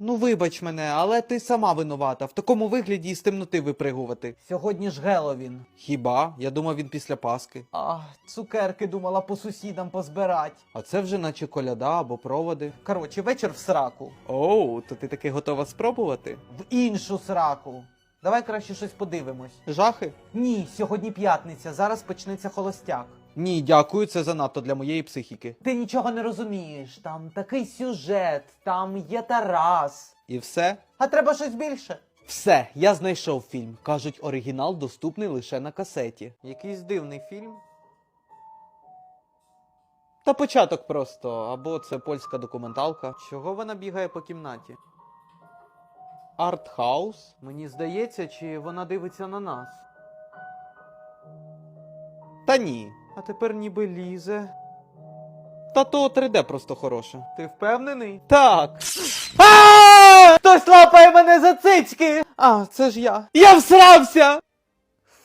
Ну вибач мене, але ти сама винувата. В такому вигляді із темноти випригувати. Сьогодні ж Геловін. Хіба? Я думав, він після Паски. А, цукерки думала по сусідам позбирать. А це вже наче коляда або проводи. Коротше, вечір в сраку. Оу, то ти таки готова спробувати? В іншу сраку. Давай краще щось подивимось. Жахи? Ні, сьогодні п'ятниця, зараз почнеться холостяк. Ні, дякую, це занадто для моєї психіки. Ти нічого не розумієш. Там такий сюжет, там є Тарас. І все? А треба щось більше. Все, я знайшов фільм. Кажуть, оригінал доступний лише на касеті. Якийсь дивний фільм. Та початок просто, або це польська документалка. Чого вона бігає по кімнаті? Артхаус? Мені здається, чи вона дивиться на нас. Та ні. А тепер ніби лізе. Та то 3D просто хороше. Ти впевнений? Так. А! Хтось лапає мене за цицьки! А, це ж я. Я всрався!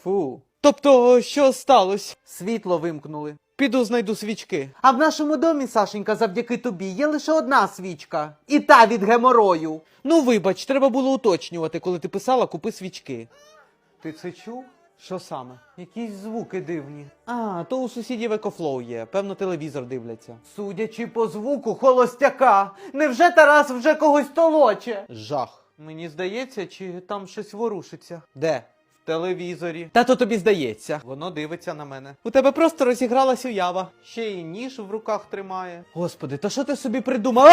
Фу. Тобто, що сталося? Світло вимкнули. Піду знайду свічки. А в нашому домі, Сашенька, завдяки тобі, є лише одна свічка. І та від геморою. Ну, вибач, треба було уточнювати, коли ти писала купи свічки. Ти це чув? Що саме? Якісь звуки дивні. А, то у сусідів екофлоу є, певно, телевізор дивляться. Судячи по звуку холостяка, невже Тарас вже когось толоче? Жах. Мені здається, чи там щось ворушиться. Де? В телевізорі. Та то тобі здається. Воно дивиться на мене. У тебе просто розігралась уява. Ще й ніж в руках тримає. Господи, то що ти собі придумав?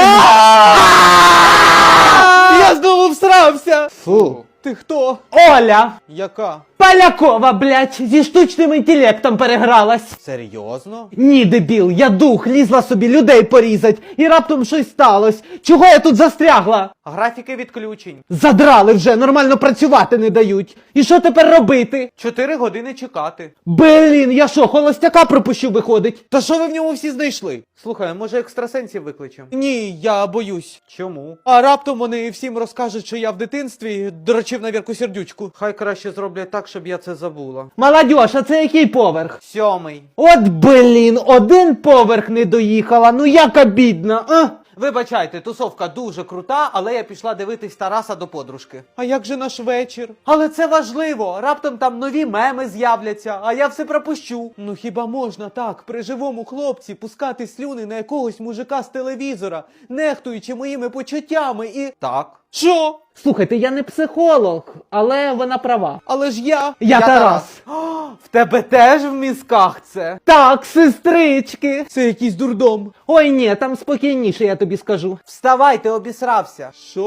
Я знову всрався! Фу. Ти хто? Оля! Яка? Полякова, блядь, зі штучним інтелектом перегралась. Серйозно? Ні, дебіл, я дух, лізла собі людей порізать, і раптом щось сталося. Чого я тут застрягла? Графіки відключень. Задрали вже, нормально працювати не дають. І що тепер робити? Чотири години чекати. Блін, я що, холостяка пропущу виходить? Та що ви в ньому всі знайшли? Слухай, може екстрасенсів викличем? Ні, я боюсь. Чому? А раптом вони всім розкажуть, що я в дитинстві дрочив на Вірку сердючку. Хай краще зроблять так, щоб я це забула. Молодьож, а це який поверх? Сьомий. От блін, один поверх не доїхала, ну як обідно, а? Вибачайте, тусовка дуже крута, але я пішла дивитись Тараса до подружки. А як же наш вечір? Але це важливо, раптом там нові меми з'являться, а я все пропущу. Ну хіба можна так при живому хлопці пускати слюни на якогось мужика з телевізора, нехтуючи моїми почуттями і. Так. Що? Слухайте, я не психолог, але вона права. Але ж я. Я Тарас. В тебе теж в мізках це? Так, сестрички. Це якийсь дурдом. Ой, ні, там спокійніше, я тобі скажу. Вставай, ти обісрався. Що?